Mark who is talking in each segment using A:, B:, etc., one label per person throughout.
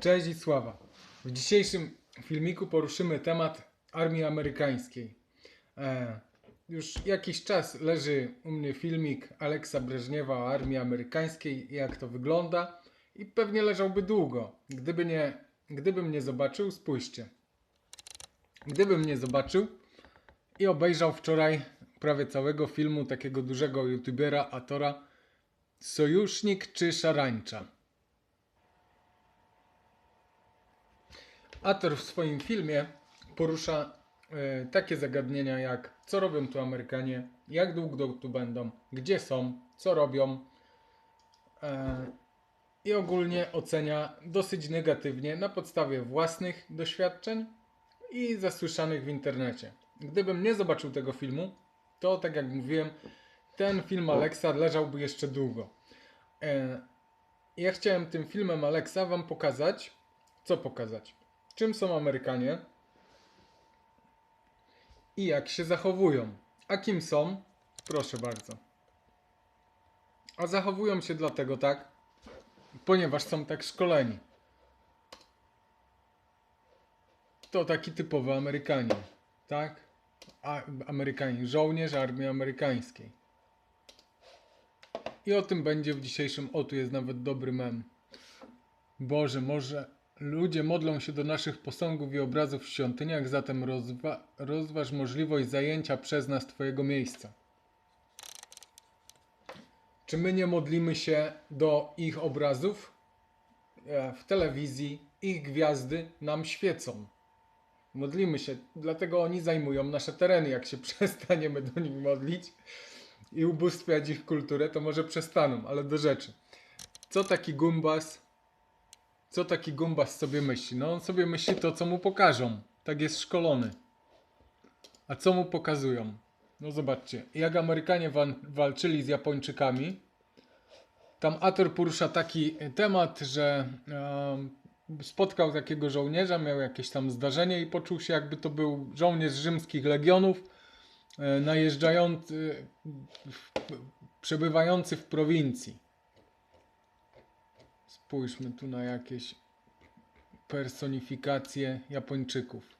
A: Cześć i sława. W dzisiejszym filmiku poruszymy temat armii amerykańskiej. E, już jakiś czas leży u mnie filmik Aleksa Breżniewa o armii amerykańskiej i jak to wygląda i pewnie leżałby długo. Gdyby nie, gdybym nie zobaczył, spójrzcie. Gdybym nie zobaczył i obejrzał wczoraj prawie całego filmu takiego dużego youtubera, Atora Sojusznik czy Szarańcza. Ator w swoim filmie porusza e, takie zagadnienia jak co robią tu Amerykanie, jak długo tu będą, gdzie są, co robią e, i ogólnie ocenia dosyć negatywnie na podstawie własnych doświadczeń i zasłyszanych w internecie. Gdybym nie zobaczył tego filmu, to tak jak mówiłem, ten film Alexa leżałby jeszcze długo. E, ja chciałem tym filmem Alexa Wam pokazać, co pokazać czym są Amerykanie i jak się zachowują. A kim są? Proszę bardzo. A zachowują się dlatego tak, ponieważ są tak szkoleni. To taki typowy Amerykanin, tak? A, Amerykanin, żołnierz armii amerykańskiej. I o tym będzie w dzisiejszym. O, tu jest nawet dobry mem. Boże, może ludzie modlą się do naszych posągów i obrazów w świątyniach, zatem rozwa- rozważ możliwość zajęcia przez nas Twojego miejsca. Czy my nie modlimy się do ich obrazów? E, W telewizji ich gwiazdy nam świecą. Modlimy się, dlatego oni zajmują nasze tereny. Jak się przestaniemy do nich modlić i ubóstwiać ich kulturę, to może przestaną, ale do rzeczy. Co taki gumbas co taki gumbas sobie myśli? No on sobie myśli to, co mu pokażą. Tak jest szkolony. A co mu pokazują? No zobaczcie, jak Amerykanie wa- walczyli z Japończykami, tam Ator porusza taki temat, że em, spotkał takiego żołnierza, miał jakieś tam zdarzenie i poczuł się jakby to był żołnierz rzymskich legionów, e, najeżdżający, w, przebywający w prowincji. Spójrzmy tu na jakieś personifikacje Japończyków.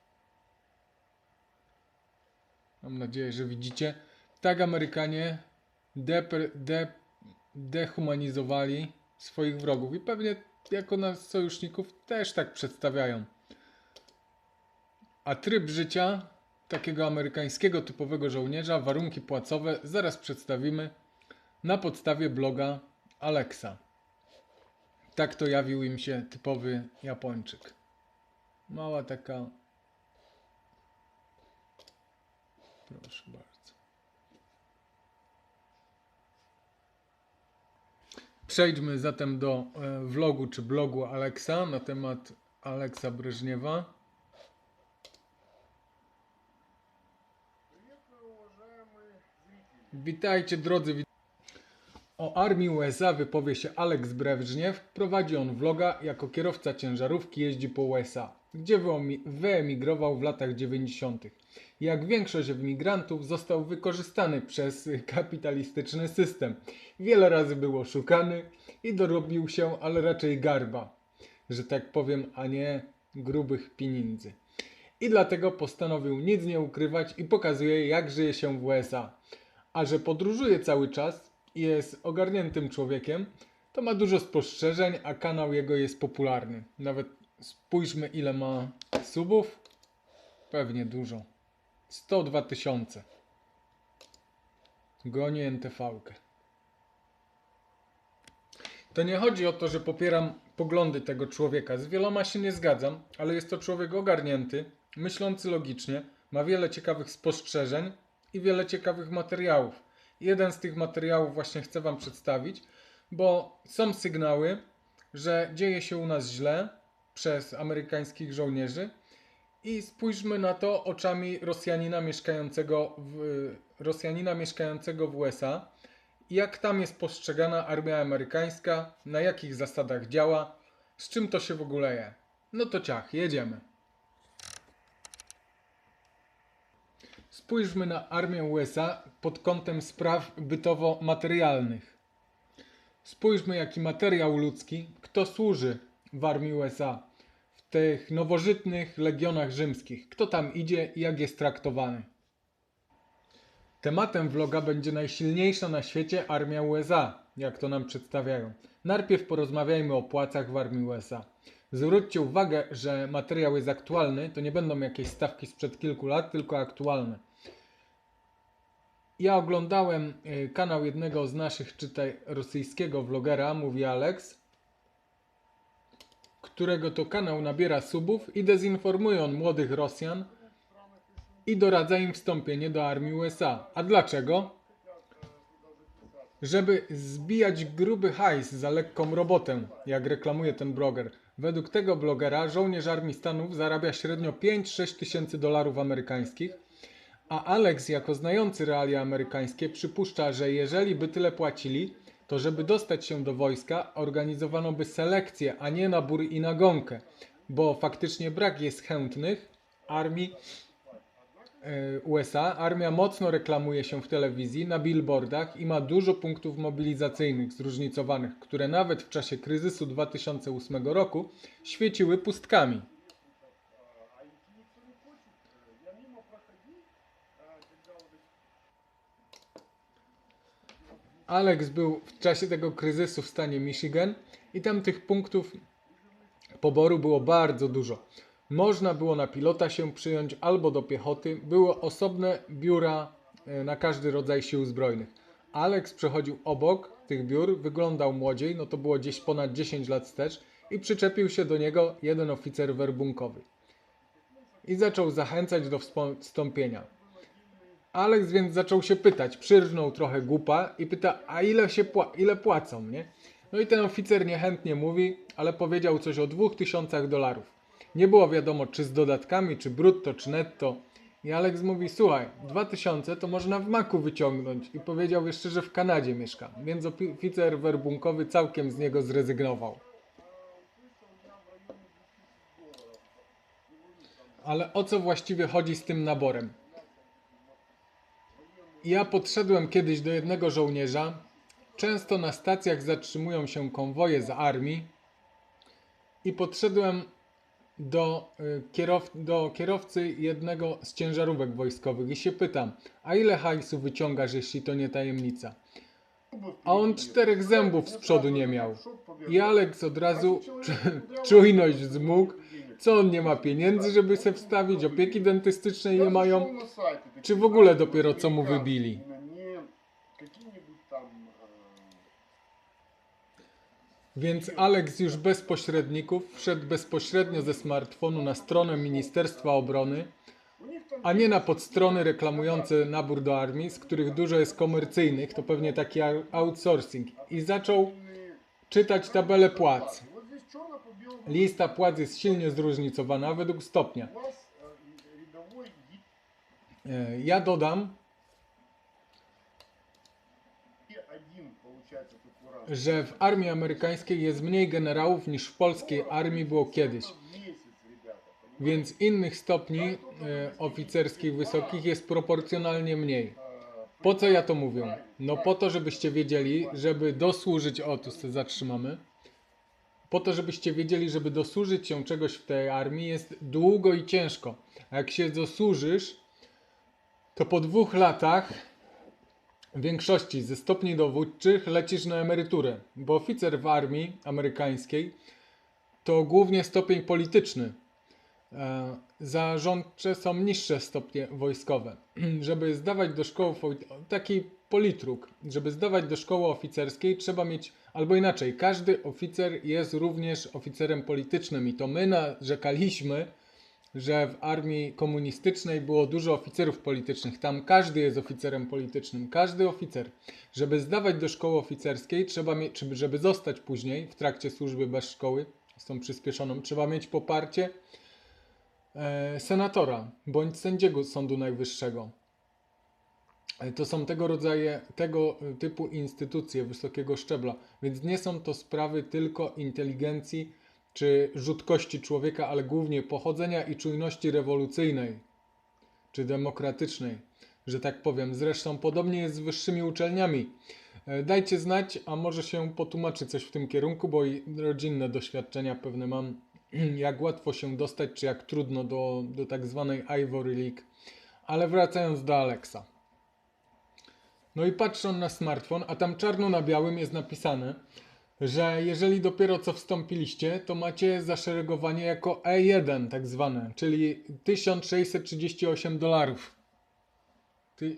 A: Mam nadzieję, że widzicie. Tak Amerykanie depre, de, dehumanizowali swoich wrogów i pewnie jako nas sojuszników też tak przedstawiają. A tryb życia takiego amerykańskiego typowego żołnierza, warunki płacowe zaraz przedstawimy na podstawie bloga Alexa. Tak to jawił im się typowy Japończyk. Mała taka. Proszę bardzo. Przejdźmy zatem do e, vlogu czy blogu Alexa na temat Aleksa Breżniewa. Witajcie drodzy o armii USA wypowie się Alex Breżniew. Prowadzi on vloga jako kierowca ciężarówki jeździ po USA, gdzie wyemigrował w latach 90. Jak większość emigrantów został wykorzystany przez kapitalistyczny system. Wiele razy był oszukany i dorobił się, ale raczej garba, że tak powiem, a nie grubych pieniędzy. I dlatego postanowił nic nie ukrywać i pokazuje jak żyje się w USA. A że podróżuje cały czas i jest ogarniętym człowiekiem, to ma dużo spostrzeżeń, a kanał jego jest popularny. Nawet spójrzmy ile ma subów. Pewnie dużo. 102 tysiące. Goni NTV-kę. To nie chodzi o to, że popieram poglądy tego człowieka. Z wieloma się nie zgadzam, ale jest to człowiek ogarnięty, myślący logicznie, ma wiele ciekawych spostrzeżeń i wiele ciekawych materiałów. Jeden z tych materiałów właśnie chcę Wam przedstawić, bo są sygnały, że dzieje się u nas źle przez amerykańskich żołnierzy i spójrzmy na to oczami Rosjanina mieszkającego w, Rosjanina mieszkającego w USA. Jak tam jest postrzegana armia amerykańska, na jakich zasadach działa, z czym to się w ogóle je. No to ciach, jedziemy. Spójrzmy na armię USA pod kątem spraw bytowo-materialnych. Spójrzmy, jaki materiał ludzki, kto służy w armii USA. tych nowożytnych legionach rzymskich. Kto tam idzie i jak jest traktowany. Tematem vloga będzie najsilniejsza na świecie armia USA, jak to nam przedstawiają. Najpierw porozmawiajmy o płacach w armii USA. Zwróćcie uwagę, że materiał jest aktualny, to nie będą jakieś stawki sprzed kilku lat, tylko aktualne. Ja oglądałem y, kanał jednego z naszych, czytaj, rosyjskiego vlogera, mówi Alex, którego to kanał nabiera subów i dezinformuje on młodych Rosjan i doradza im wstąpienie do armii USA. A dlaczego? Żeby zbijać gruby hajs za lekką robotę, jak reklamuje ten bloger. Według tego blogera żołnierz armii Stanów zarabia średnio 5-6 tysięcy dolarów amerykańskich, a Alex, jako znający realia amerykańskie, przypuszcza, że jeżeli by tyle płacili, to żeby dostać się do wojska, organizowano by selekcję, a nie nabór i nagonkę, bo faktycznie brak jest chętnych armii e, USA. Armia mocno reklamuje się w telewizji, na billboardach i ma dużo punktów mobilizacyjnych zróżnicowanych, które nawet w czasie kryzysu 2008 roku świeciły pustkami. Alex był w czasie tego kryzysu w stanie Michigan i tam tych punktów poboru było bardzo dużo. Można było na pilota się przyjąć albo do piechoty. Były osobne biura e, na każdy rodzaj sił zbrojnych. Alex przechodził obok tych biur, wyglądał młodziej, no to było gdzieś ponad 10 lat wstecz i przyczepił się do niego jeden oficer werbunkowy. I zaczął zachęcać do wstąpienia. Alex więc zaczął się pytać, przyrżnął trochę głupa i pyta, a ile się pła- ile płacą, nie? No i ten oficer niechętnie mówi, ale powiedział coś o 2000 dolarów. Nie było wiadomo, czy z dodatkami, czy brutto, czy netto. I Alex mówi, słuchaj, 2000 to można w maku wyciągnąć. I powiedział jeszcze, że w Kanadzie mieszka. Więc ofi- oficer werbunkowy całkiem z niego zrezygnował. Ale o co właściwie chodzi z tym naborem? Ja podszedłem kiedyś do jednego żołnierza. Często na stacjach zatrzymują się konwoje z armii. I podszedłem do, y, kierow, do kierowcy jednego z ciężarówek wojskowych i się pytam, a ile hajsu wyciągasz, jeśli to nie tajemnica? A on czterech zębów z przodu nie miał. I Alex od razu czu- czujność zmógł. Co on nie ma pieniędzy, żeby se wstawić? Opieki dentystycznej nie mają? Czy w ogóle dopiero co mu wybili? Więc Alex już bez pośredników wszedł bezpośrednio ze smartfonu na stronę Ministerstwa Obrony, a nie na podstrony reklamujące nabór do armii, z których dużo jest komercyjnych, to pewnie taki outsourcing, i zaczął czytać tabelę płac. Lista płac jest silnie zróżnicowana według stopnia. E, ja dodam, że w armii amerykańskiej jest mniej generałów niż w polskiej armii było kiedyś. Więc innych stopni e, oficerskich wysokich jest proporcjonalnie mniej. Po co ja to mówię? No po to, żebyście wiedzieli, żeby dosłużyć, o tu się zatrzymamy, po to, żebyście wiedzieli, żeby dosłużyć się czegoś w tej armii jest długo i ciężko. A jak się dosłużysz, to po dwóch latach w większości ze stopni dowódczych lecisz na emeryturę, bo oficer w armii amerykańskiej to głównie stopień polityczny. E, Zarządcze są niższe stopnie wojskowe. Żeby zdawać do szkoły, taki politruk, żeby zdawać do szkoły oficerskiej, trzeba mieć, albo inaczej, każdy oficer jest również oficerem politycznym i to my narzekaliśmy, że w armii komunistycznej było dużo oficerów politycznych. Tam każdy jest oficerem politycznym, każdy oficer. Żeby zdawać do szkoły oficerskiej, trzeba mieć, czy żeby zostać później w trakcie służby bez szkoły, z tą przyspieszoną, trzeba mieć poparcie e, senatora bądź sędziego Sądu Najwyższego. E, To są tego rodzaju, tego typu instytucje wysokiego szczebla, więc nie są to sprawy tylko inteligencji czy rzutkości człowieka, ale głównie pochodzenia i czujności rewolucyjnej czy demokratycznej, że tak powiem. Zresztą podobnie jest z wyższymi uczelniami. E, Dajcie znać, a może się potłumaczy coś w tym kierunku, bo i rodzinne doświadczenia pewne mam jak łatwo się dostać, czy jak trudno do, do tak zwanej Ivory League. Ale wracając do Alexa. No i patrzą na smartfon, a tam czarno na białym jest napisane, że jeżeli dopiero co wstąpiliście, to macie zaszeregowanie jako E1 tak zwane, czyli 1638 dolarów. Ty...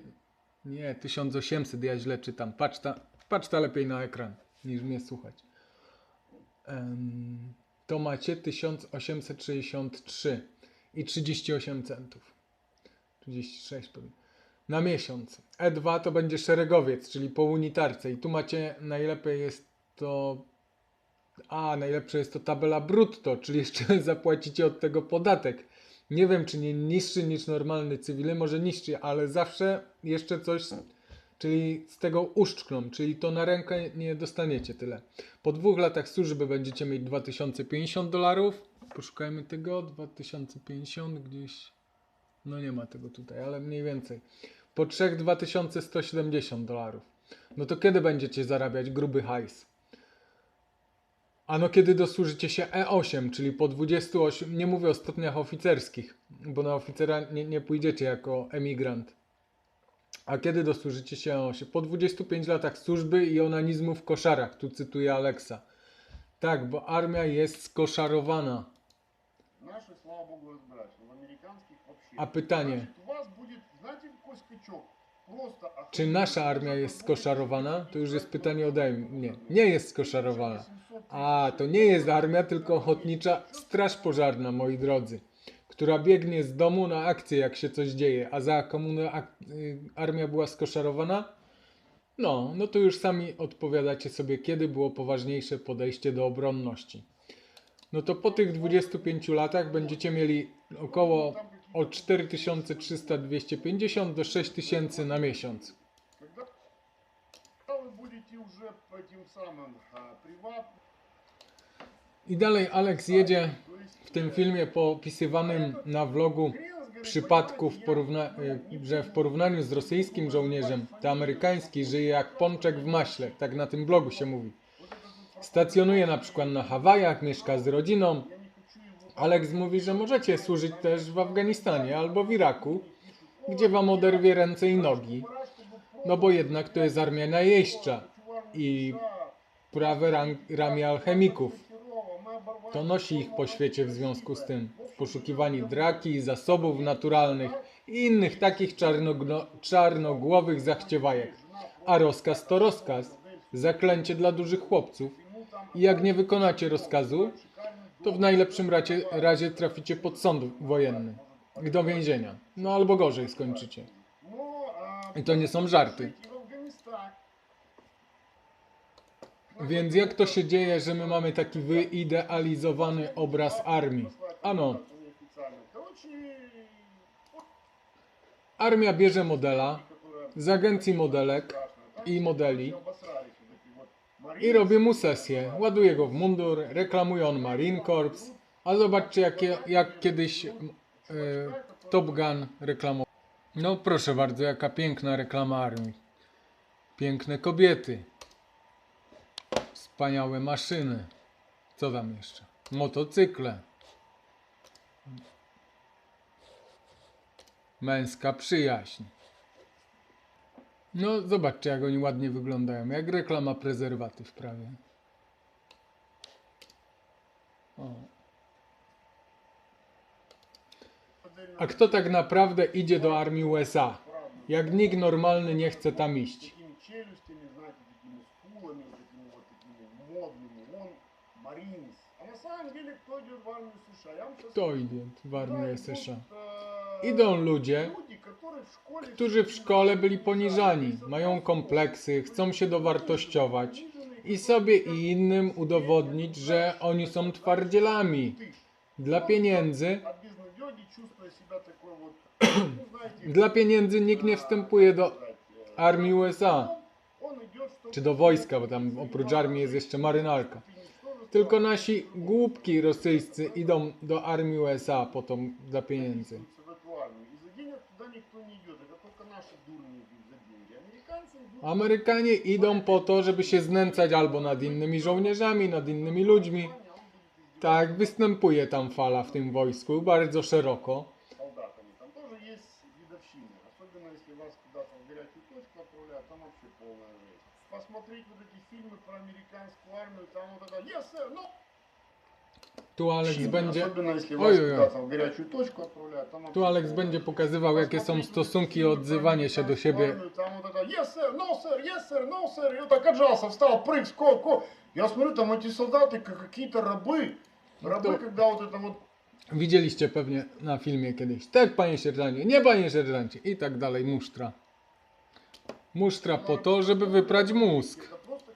A: Nie, 1800, ja źle czytam. Patrz ta, patrz ta lepiej na ekran, niż mnie słuchać. Em, to macie 1863 i 38 centów. 36 pewnie. Na miesiąc. E2 to będzie szeregowiec, czyli po unitarce. I tu macie, najlepiej jest to... A, najlepsze jest to tabela brutto, czyli jeszcze zapłacicie od tego podatek. Nie wiem, czy nie niższy niż normalny cywilny, może niższy, ale zawsze jeszcze coś, czyli z tego uszczkną, czyli to na rękę nie dostaniecie tyle. Po dwóch latach służby będziecie mieć 2050 dolarów. Poszukajmy tego, 2050 gdzieś, no nie ma tego tutaj, ale mniej więcej. Po trzech 2170 dolarów. No to kiedy będziecie zarabiać gruby hajs? Ano kiedy dosłużycie się E8, czyli po 28, nie mówię o stopniach oficerskich, bo na oficera nie, nie pójdziecie jako emigrant. A kiedy dosłużycie się E8? Po 25 latach służby i onanizmu w koszarach, tu cytuję Aleksa. Tak, bo armia jest skoszarowana
B: Наши, слава богу, разбираются. В американских вообще.
A: А питание?
B: Значит, у вас будет, знаете, какой скачок? Просто
A: Czy nasza armia jest skoszarowana? To już jest pytanie ode mnie. Nie jest skoszarowana. A, to nie jest armia, tylko ochotnicza straż pożarna, moi drodzy, która biegnie z domu na akcję, jak się coś dzieje. A za komunę ak- y, armia była skoszarowana? No, no to już sami odpowiadacie sobie, kiedy było poważniejsze podejście do obronności. no to po tych 25 latach będziecie mieli około od 4300-250 do 6000 na miesiąc. I dalej Alex jedzie w tym filmie popisywanym na vlogu przypadków, porówna- że w porównaniu z rosyjskim żołnierzem, ten amerykański żyje jak pączek w maśle, tak na tym blogu się mówi. Stacjonuje na przykład na Hawajach, mieszka z rodziną. Aleks mówi, że możecie służyć też w Afganistanie albo w Iraku, gdzie wam oderwie ręce i nogi. No bo jednak to jest armia najeźdźcza i prawe ram ramię alchemików. To nosi ich po świecie w związku z tym, w poszukiwaniu draki, zasobów naturalnych i innych takich czarnogłowych zachciewajek. A rozkaz to rozkaz, zaklęcie dla dużych chłopców. I jak nie wykonacie rozkazu, to w najlepszym razie, razie traficie pod sąd wojenny i do więzienia. No albo gorzej skończycie. I to nie są żarty. Więc jak to się dzieje, że my mamy taki wyidealizowany obraz armii? Ano, armia bierze modela z agencji modelek i modeli i robi mu sesję. Ładuje go w mundur, reklamuje on Marine Corps, a zobaczcie jakie, jak kiedyś e, Top Gun reklamował. No proszę bardzo, jaka piękna reklama armii. Piękne kobiety. Wspaniałe maszyny. Co tam jeszcze? Motocykle. Męska przyjaźń. No, zobaczcie, jak oni ładnie wyglądają. Jak reklama prezerwatyw prawie. O. A kto tak naprawdę idzie do armii USA? Jak nikt normalny nie chce tam iść.
B: такими челюстями, знаете, такими скулами, такими вот такими модными. Он Маринс. А на самом деле, кто идет в армию США? Я вам сейчас
A: Kto idzie w armię
B: Туда
A: США?
B: идут, э,
A: Idą ludzie, którzy w szkole byli poniżani, mają kompleksy, chcą się dowartościować i sobie i innym udowodnić, że oni są twardzielami. Dla pieniędzy dla pieniędzy nikt nie wstępuje do armii USA czy do wojska, bo tam oprócz armii jest jeszcze marynarka. Tylko nasi głupki rosyjscy idą do armii USA po to dla pieniędzy. Amerykanie idą po to, żeby się znęcać albo nad innymi żołnierzami, nad innymi ludźmi, Tak, występuje tam fala w tym wojsku bardzo szeroko.
B: солдатами. Там тоже есть дедовщина. Особенно если вас куда-то в горячую точку отправляют, там вообще полная жесть. Посмотреть вот эти фильмы про американскую армию, там вот это Yes, sir, no!
A: Tu Alex będzie,
B: Особенно если
A: Ой,
B: вас
A: ой, ой.
B: куда-то в горячую точку отправляют, там
A: tu
B: вообще
A: Alex
B: полная
A: będzie
B: жесть.
A: pokazywał jakie są
B: Посмотреть
A: stosunki i
B: фильмы про
A: odzywanie się do
B: американскую
A: siebie.
B: армию, Там вот это Yes, sir, no, sir, yes, sir, no, sir. И вот так отжался, встал, прыг, скок, ко. Я смотрю, там эти солдаты как какие-то рабы. Рабы,
A: то-
B: когда вот это вот
A: Widzieliście pewnie na filmie kiedyś. Tak, panie sierżancie, nie panie sierżancie i tak dalej, musztra. Musztra po to, żeby wyprać mózg.
B: Это просто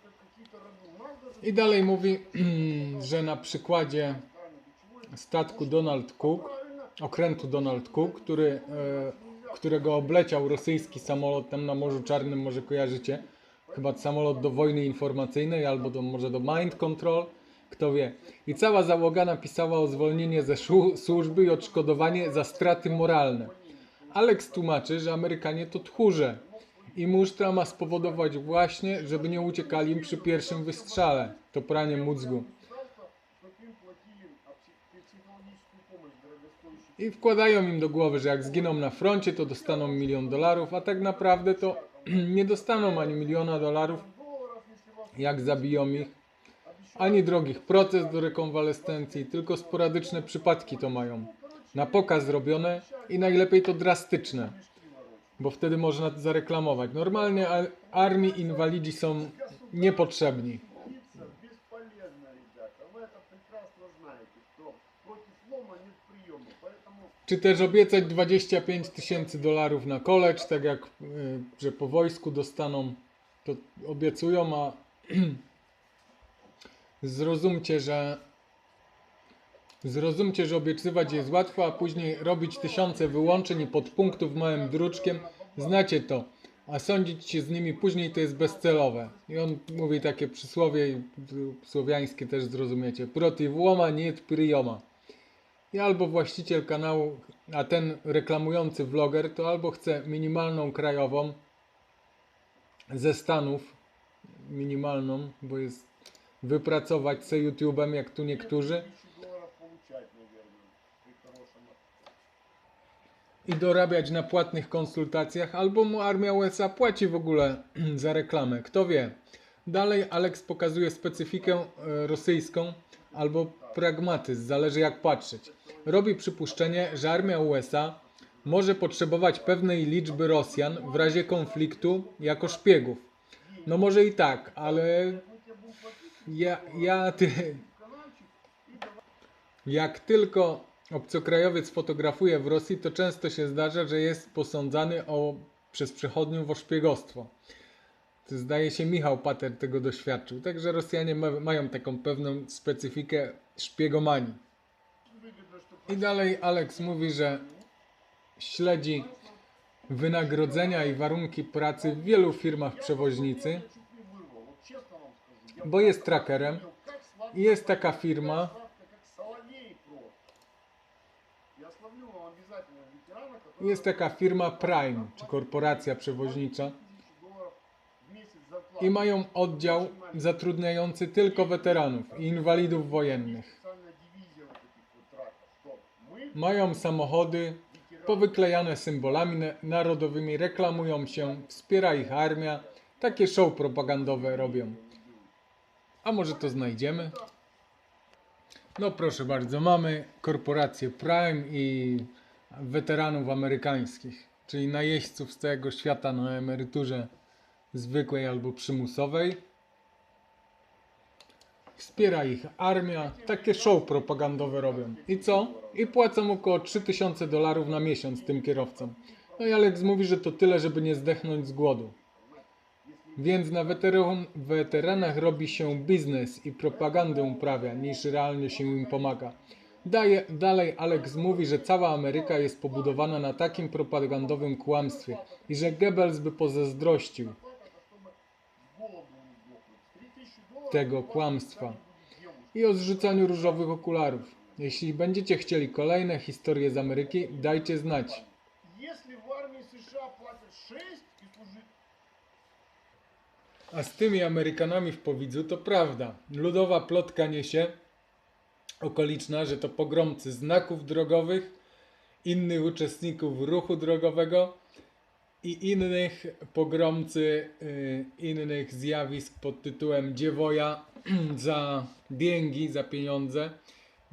A: I dalej mówi, że na przykładzie statku Donald Cook, okrętu Donald Cook, który, e, którego obleciał rosyjski samolot tam na Morzu Czarnym, może kojarzycie, chyba samolot do wojny informacyjnej albo do, może do mind control, kto wie. I cała załoga napisała o zwolnienie ze służby i odszkodowanie za straty moralne. Alex tłumaczy, że Amerykanie to tchórze, i musztra ma spowodować właśnie, żeby nie uciekali im przy pierwszym wystrzale. To pranie mózgu. I wkładają im do głowy, że jak zginą na froncie, to dostaną milion dolarów, a tak naprawdę to nie dostaną ani miliona dolarów, jak zabiją ich, ani drogich proces do rekonwalescencji, tylko sporadyczne przypadki to mają. Na pokaz zrobione i najlepiej to drastyczne bo wtedy można zareklamować. Normalnie armii inwalidzi są niepotrzebni. Czy też obiecać 25 tysięcy dolarów na college, tak jak, y, że po wojsku dostaną, to obiecują, a zrozumcie, że Zrozumcie, że obiecywać jest łatwo, a później robić tysiące wyłączeń i podpunktów małym druczkiem Znacie to. A sądzić się z nimi później to jest bezcelowe. I on mówi takie przysłowie słowiańskie też zrozumiecie. Protiv łoma nie prioma. I albo właściciel kanału, a ten reklamujący vloger, to albo chce minimalną krajową ze Stanów, minimalną, bo jest wypracować se YouTube'em, jak tu niektórzy, i dorabiać na płatnych konsultacjach, albo mu armia USA płaci w ogóle za reklamę. Kto wie. Dalej Alex pokazuje specyfikę e, rosyjską albo pragmatyzm, zależy jak patrzeć. Robi przypuszczenie, że armia USA może potrzebować pewnej liczby Rosjan w razie konfliktu jako szpiegów. No może i tak, ale ja, ja ty, jak tylko obcokrajowiec fotografuje w Rosji, to często się zdarza, że jest posądzany o, przez przechodniów o szpiegostwo. To zdaje się Michał Pater tego doświadczył. Także Rosjanie ma, mają taką pewną specyfikę szpiegomanii. I dalej Alex mówi, że śledzi wynagrodzenia i warunki pracy w wielu firmach przewoźnicy, bo jest trackerem. I jest taka firma, Jest taka firma Prime, czy korporacja przewoźnicza. I mają oddział zatrudniający tylko weteranów i inwalidów wojennych. Mają samochody powyklejane symbolami narodowymi, reklamują się, wspiera ich armia. Takie show propagandowe robią. A może to znajdziemy? No proszę bardzo, mamy korporację Prime i weteranów amerykańskich, czyli najeźdźców z całego świata na emeryturze zwykłej albo przymusowej. Wspiera ich armia, takie show propagandowe robią. I co? I płacą około 3000 dolarów na miesiąc tym kierowcom. No i Alex mówi, że to tyle, żeby nie zdechnąć z głodu. Więc na weteran, weteranach robi się biznes i propagandę uprawia, niż realnie się im pomaga. Daje, dalej Alex mówi, że cała Ameryka jest pobudowana na takim propagandowym kłamstwie i że Goebbels by pozazdrościł tego kłamstwa i o zrzucaniu różowych okularów. Jeśli będziecie chcieli kolejne historie z Ameryki, dajcie znać. A z tymi Amerykanami w Powidzu to prawda. Ludowa plotka niesie, okoliczna, że to pogromcy znaków drogowych, innych uczestników ruchu drogowego i innych pogromcy y, innych zjawisk pod tytułem dziewoja za diengi, za pieniądze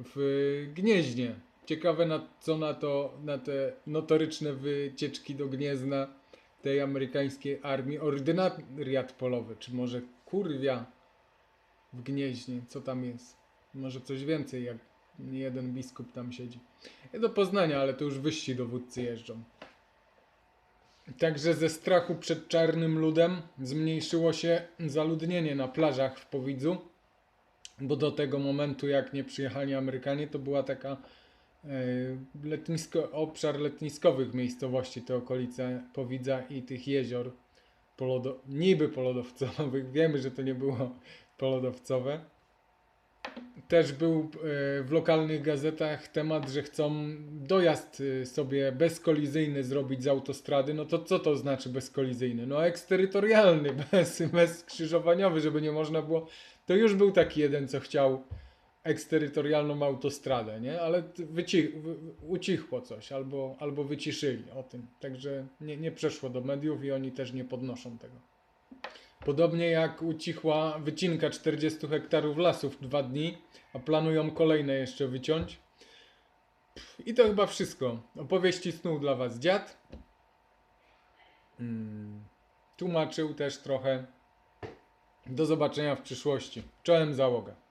A: w Gnieźnie. Ciekawe na, co na to, na te notoryczne wycieczki do Gniezna tej amerykańskiej armii, ordynariat polowy, czy może kurwia w Gnieźnie, co tam jest. Może coś więcej, jak nie jeden biskup tam siedzi. Do Poznania, ale to już wyżsi dowódcy jeżdżą. Także ze strachu przed czarnym ludem zmniejszyło się zaludnienie na plażach w Powidzu, bo do tego momentu, jak nie przyjechali Amerykanie, to była taka e, letnisko, obszar letniskowych miejscowości, te okolice Powidza i tych jezior polodo, niby polodowcowych. Wiemy, że to nie było polodowcowe. Też był e, w lokalnych gazetach temat, że chcą dojazd e, sobie bezkolizyjny zrobić z autostrady. No to co to znaczy bezkolizyjny? No eksterytorialny, bez, bezskrzyżowaniowy, żeby nie można było. To już był taki jeden, co chciał eksterytorialną autostradę, nie? Ale t- wyci- wy- ucichło coś, albo, albo wyciszyli o tym. Także nie, nie przeszło do mediów i oni też nie podnoszą tego. Podobnie jak ucichła wycinka 40 hektarów lasów w dwa dni, a planują kolejne jeszcze wyciąć. I to chyba wszystko. Opowieści snuł dla Was dziad. Mm, tłumaczył też trochę. Do zobaczenia w przyszłości. Czołem załoga.